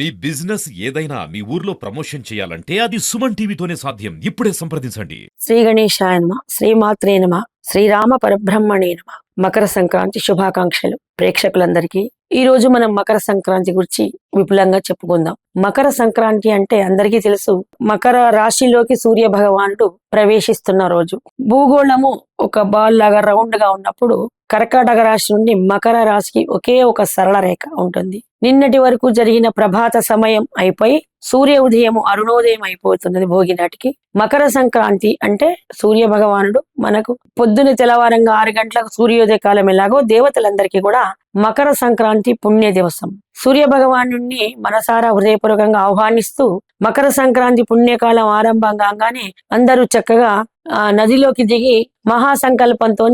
మీ business ఏదైనా మీ ఊర్లో promotion చేయాలంటే అది సుమన్ టీవీతోనే సాధ్యం. ఇప్పుడే సంప్రదించండి. శ్రీ గణేశాయ నమ శ్రీమాత్రే నమ శ్రీరామ పరబ్రహ్మణే నమ. మకర సంక్రాంతి శుభాకాంక్షలు. ప్రేక్షకులందరికీ ఈ రోజు మనం మకర సంక్రాంతి గురించి విపులంగా చెప్పుకుందాం. మకర సంక్రాంతి అంటే అందరికీ తెలుసు మకర రాశిలోకి సూర్య భగవానుడు ప్రవేశిస్తున్న రోజు. భూగోళము ఒక బాల్ లాగా రౌండ్గా ఉన్నప్పుడు కర్కాటక రాశి నుండి మకర రాశికి ఒకే ఒక సరళ రేఖ ఉంటుంది. నిన్నటి వరకు జరిగిన ప్రభాత సమయం అయిపోయి సూర్య ఉదయం అరుణోదయం అయిపోతున్నది భోగి నాటికి. మకర సంక్రాంతి అంటే సూర్య భగవానుడు మనకు పొద్దున తెల్లవారంగా ఆరు గంటలకు సూర్యోదయ కాలం ఎలాగో దేవతలందరికీ కూడా మకర సంక్రాంతి పుణ్య దివసం. సూర్య భగవాను మనసారా హృదయపూర్వకంగా ఆహ్వానిస్తూ మకర సంక్రాంతి పుణ్యకాలం ఆరంభం కాగానే అందరూ చక్కగా ఆ నదిలోకి దిగి మహాసంకల్పంతో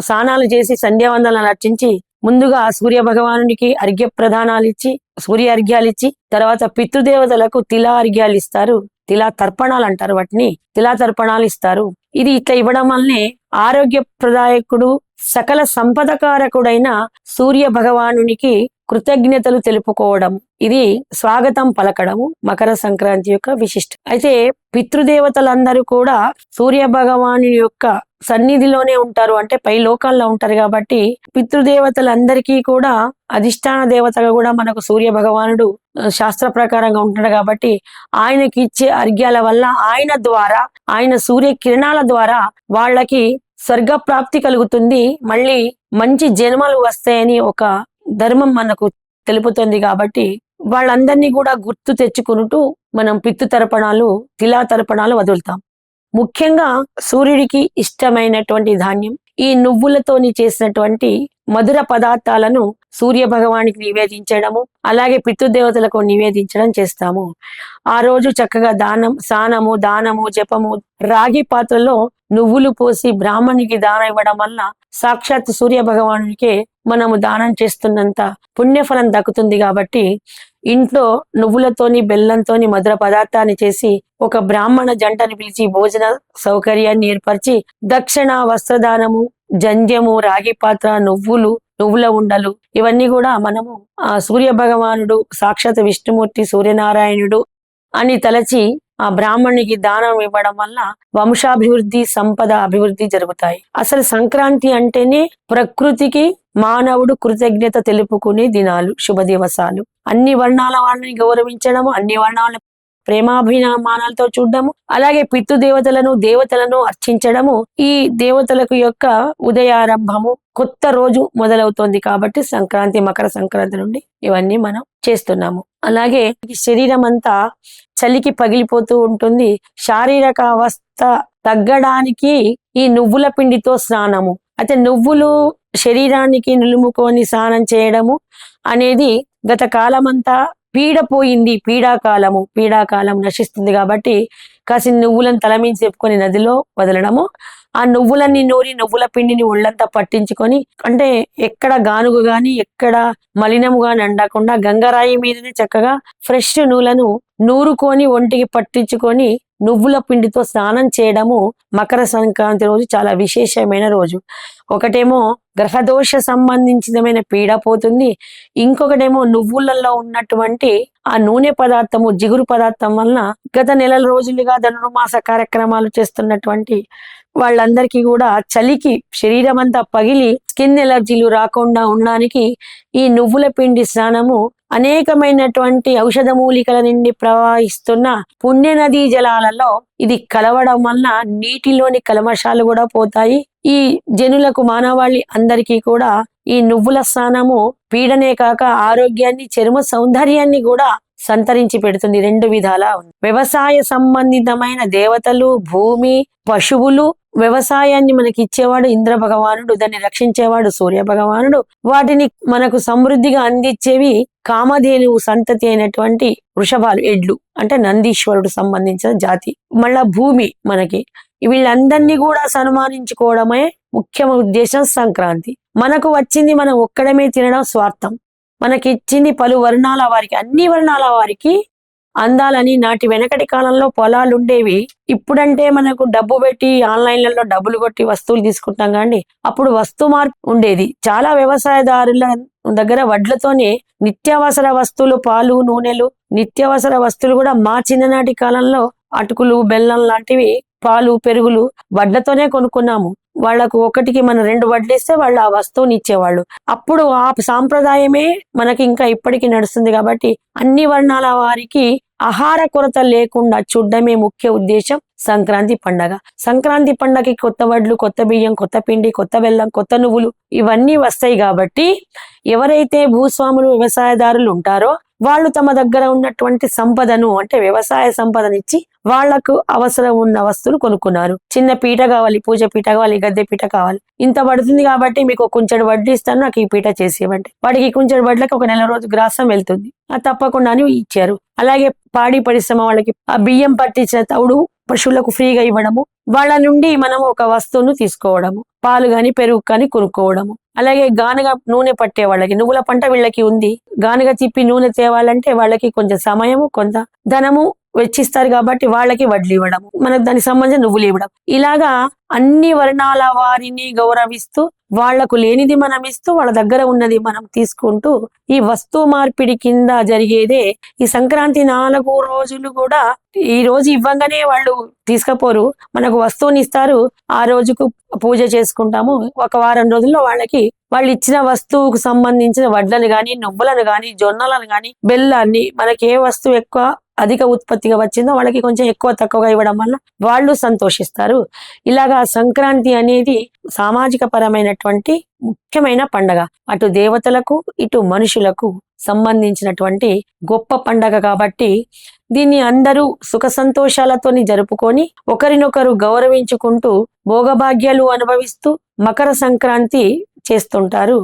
స్నానాలు చేసి సంధ్యావందనాలు అర్చించి ముందుగా సూర్య భగవానుడికి అర్ఘ్య ప్రధానాలు ఇచ్చి సూర్య అర్ఘ్యాలు ఇచ్చి తర్వాత పితృదేవతలకు తిలా అర్ఘ్యాలు ఇస్తారు. తిలా తర్పణాలు అంటారు వాటిని. తిలా తర్పణాలు ఇస్తారు. ఇది ఇట్లా ఇవ్వడం వల్లనే ఆరోగ్య ప్రదాయకుడు సకల సంపదకారకుడైన సూర్య భగవానునికి కృతజ్ఞతలు తెలుపుకోవడం. ఇది స్వాగతం పలకడము మకర సంక్రాంతి యొక్క విశిష్ట అయితే పితృదేవతలందరూ కూడా సూర్య భగవాను యొక్క సన్నిధిలోనే ఉంటారు. అంటే పై లోకాల్లో ఉంటారు కాబట్టి పితృదేవతలందరికీ కూడా అధిష్టాన దేవతగా కూడా మనకు సూర్య భగవానుడు శాస్త్ర ప్రకారంగా ఉంటాడు కాబట్టి ఆయనకి ఇచ్చే అర్ఘ్యాల వల్ల ఆయన ద్వారా ఆయన సూర్య కిరణాల ద్వారా వాళ్ళకి స్వర్గ ప్రాప్తి కలుగుతుంది. మళ్ళీ మంచి జన్మలు వస్తాయని ఒక ధర్మం మనకు తెలుపుతుంది కాబట్టి వాళ్ళందరినీ కూడా గుర్తు తెచ్చుకుంటూ మనం పిత్తు తర్పణాలు తిలా తర్పణాలు వదులుతాం. ముఖ్యంగా సూర్యుడికి ఇష్టమైనటువంటి ధాన్యం ఈ నువ్వులతోని చేసినటువంటి మధుర పదార్థాలను సూర్య భగవానికి నివేదించడము అలాగే పితృదేవతలకు నివేదించడం చేస్తాము. ఆ రోజు చక్కగా దానం స్నానము దానము జపము రాగి పాత్రలో నువ్వులు పోసి బ్రాహ్మణికి దానం ఇవ్వడం వల్ల సాక్షాత్ సూర్య భగవానుడికే మనము దానం చేస్తున్నంత పుణ్యఫలం దక్కుతుంది కాబట్టి ఇంట్లో నువ్వులతోని బెల్లంతోని మధుర పదార్థాన్ని చేసి ఒక బ్రాహ్మణ జంటని పిలిచి భోజన సౌకర్యాన్ని ఏర్పరిచి దక్షిణ వస్త్రదానము జంధ్యము రాగి పాత్ర నువ్వులు నువ్వుల ఉండలు ఇవన్నీ కూడా మనము ఆ సూర్య భగవానుడు సాక్షాత్ విష్ణుమూర్తి సూర్యనారాయణుడు అని తలచి ఆ బ్రాహ్మణునికి దానం ఇవ్వడం వల్ల వంశాభివృద్ధి సంపద అభివృద్ధి జరుగుతాయి. అసలు సంక్రాంతి అంటేనే ప్రకృతికి మానవుడు కృతజ్ఞత తెలుపుకునే దినాలు శుభ దివసాలు అన్ని వర్ణాల వాళ్ళని గౌరవించడము అన్ని వర్ణాల ప్రేమాభిమానాలతో చూడడము అలాగే పితృదేవతలను దేవతలను అర్చించడము ఈ దేవతలకు యొక్క ఉదయారంభము కొత్త రోజు మొదలవుతోంది కాబట్టి సంక్రాంతి మకర సంక్రాంతి నుండి ఇవన్నీ మనం చేస్తున్నాము. అలాగే ఈ శరీరం అంతా చలికి పగిలిపోతూ ఉంటుంది. శారీరక అవస్థ తగ్గడానికి ఈ నువ్వుల పిండితో స్నానము. అయితే నువ్వులు శరీరానికి నిలుముకొని స్నానం చేయడము అనేది గత కాలమంతా పీడ పోయింది. పీడాకాలము. పీడాకాలం నశిస్తుంది కాబట్టి కాసిన నువ్వులను తలమించి చెప్పుకొని నదిలో వదలడము. ఆ నువ్వులన్నీ నూరి నువ్వుల పిండిని ఒళ్ళంతా పట్టించుకొని అంటే ఎక్కడ గానుగు గాని ఎక్కడ మలినము గాని అండకుండా గంగరాయి మీదనే చక్కగా ఫ్రెష్ నూలను నూరుకొని ఒంటికి పట్టించుకొని నువ్వుల పిండితో స్నానం చేయడము మకర సంక్రాంతి రోజు చాలా విశేషమైన రోజు. ఒకటేమో గ్రహదోష సంబంధించినమైన పీడ పోతుంది. ఇంకొకటేమో నువ్వులలో ఉన్నటువంటి ఆ నూనె పదార్థము జిగురు పదార్థం వలన గత నెల రోజులుగా ధనుర్మాస కార్యక్రమాలు చేస్తున్నటువంటి వాళ్ళందరికీ కూడా చలికి శరీరం అంతా పగిలి స్కిన్ ఎలర్జీలు రాకుండా ఉండడానికి ఈ నువ్వుల పిండి స్నానము అనేకమైనటువంటి ఔషధ మూలికల నుండి ప్రవహిస్తున్న పుణ్య నదీ జలాలలో ఇది కలవడం వలన నీటిలోని కల్మషాలు కూడా పోతాయి. ఈ జనులకు మానవాళి అందరికీ కూడా ఈ నువ్వుల స్నానము పీడనే కాక ఆరోగ్యాన్ని చర్మ సౌందర్యాన్ని కూడా సంతరించి పెడుతుంది. రెండు విధాలా ఉంది. వ్యవసాయ సంబంధితమైన దేవతలు భూమి పశువులు వ్యవసాయాన్ని మనకి ఇచ్చేవాడు ఇంద్ర భగవానుడు దాన్ని రక్షించేవాడు సూర్య భగవానుడు వాటిని మనకు సమృద్ధిగా అందించేవి కామధేనువు సంతతి అయినటువంటి వృషభాలు ఎడ్లు అంటే నందీశ్వరుడు సంబంధించిన జాతి. మళ్ళా భూమి మనకి. వీళ్ళందరినీ కూడా సన్మానించుకోవడమే ముఖ్య ఉద్దేశం సంక్రాంతి. మనకు వచ్చింది మనం ఒక్కడమే తినడం స్వార్థం. మనకి ఇచ్చింది పలు వర్ణాల వారికి అన్ని వర్ణాల వారికి అందాలని నాటి వెనకటి కాలంలో పొలాలు ఉండేవి ఇప్పుడంటే మనకు డబ్బు పెట్టి ఆన్లైన్లలో డబ్బులు కొట్టి వస్తువులు తీసుకుంటాం కానీ అప్పుడు వస్తు మార్పు ఉండేది. చాలా వ్యవసాయదారుల దగ్గర వడ్లతోనే నిత్యావసర వస్తువులు పాలు నూనెలు నిత్యావసర వస్తువులు కూడా మా చిన్ననాటి కాలంలో అటుకులు బెల్లం లాంటివి పాలు పెరుగులు వడ్లతోనే కొనుక్కున్నాము. వాళ్ళకు ఒకటికి మనం రెండు వడ్లు ఇస్తే వాళ్ళు ఆ వస్తువుని ఇచ్చేవాళ్ళు. అప్పుడు ఆ సాంప్రదాయమే మనకి ఇంకా ఇప్పటికీ నడుస్తుంది కాబట్టి అన్ని వర్ణాల వారికి ఆహార కొరత లేకుండా చూడడమే ముఖ్య ఉద్దేశం సంక్రాంతి పండగ. సంక్రాంతి పండగకి కొత్త వడ్లు కొత్త బియ్యం కొత్త పిండి కొత్త బెల్లం కొత్త నువ్వులు ఇవన్నీ వస్తాయి కాబట్టి ఎవరైతే భూస్వాములు వ్యవసాయదారులు ఉంటారో వాళ్ళు తమ దగ్గర ఉన్నటువంటి సంపదను అంటే వ్యవసాయ సంపదనిచ్చి వాళ్ళకు అవసరం ఉన్న వస్తువులు కొనుక్కున్నారు. చిన్న పీట కావాలి పూజ పీట కావాలి గద్దె పీట కావాలి. ఇంత పడుతుంది కాబట్టి మీకు కొంచెం కుంచెడు వడ్లు ఇస్తాను నాకు ఈ పీట చేసేవంటే వాడికి కొంచెం కుంచెడు వడ్లకి ఒక నెల రోజు గ్రాసం వెళ్తుంది. అది తప్పకుండా అని ఇచ్చారు. అలాగే పాడి పరిశ్రమ వాళ్ళకి ఆ బియ్యం పట్టించిన తవుడు పశువులకు ఫ్రీగా ఇవ్వడము వాళ్ళ నుండి మనం ఒక వస్తువును తీసుకోవడము పాలు గాని పెరుగు కానీ కొనుక్కోవడము. అలాగే గానుగ నూనె పట్టే వాళ్ళకి నువ్వుల పంట వీళ్ళకి ఉంది. గానుగ తిప్పి నూనె తేవాలంటే వాళ్ళకి కొంచెం సమయము కొంత ధనము వెచ్చిస్తారు కాబట్టి వాళ్ళకి వడ్లు ఇవ్వడం మనకు దానికి సంబంధించిన నువ్వులు ఇవ్వడం. ఇలాగా అన్ని వర్ణాల వారిని గౌరవిస్తూ వాళ్ళకు లేనిది మనం ఇస్తూ వాళ్ళ దగ్గర ఉన్నది మనం తీసుకుంటూ ఈ వస్తు మార్పిడి కింద జరిగేదే ఈ సంక్రాంతి నాలుగు రోజులు కూడా ఈ రోజు ఇవ్వంగానే వాళ్ళు తీసుకపోరు. మనకు వస్తువుని ఇస్తారు ఆ రోజుకు పూజ చేసుకుంటాము. ఒక వారం రోజుల్లో వాళ్ళకి వాళ్ళు ఇచ్చిన వస్తువుకు సంబంధించిన వడ్లను గాని నువ్వులను గాని జొన్నలను గాని బెల్లాన్ని మనకి ఏ వస్తువు ఎక్కువ అధిక ఉత్పత్తిగా వచ్చిందో వాళ్ళకి కొంచెం ఎక్కువ తక్కువగా ఇవ్వడం వల్ల వాళ్ళు సంతోషిస్తారు. ఇలాగా సంక్రాంతి అనేది సామాజిక పరమైనటువంటి ముఖ్యమైన పండగ. అటు దేవతలకు ఇటు మనుషులకు సంబంధించినటువంటి గొప్ప పండగ కాబట్టి దీన్ని అందరూ సుఖ సంతోషాలతోని జరుపుకొని ఒకరినొకరు గౌరవించుకుంటూ భోగభాగ్యాలు అనుభవిస్తూ మకర సంక్రాంతి చేస్తుంటారు.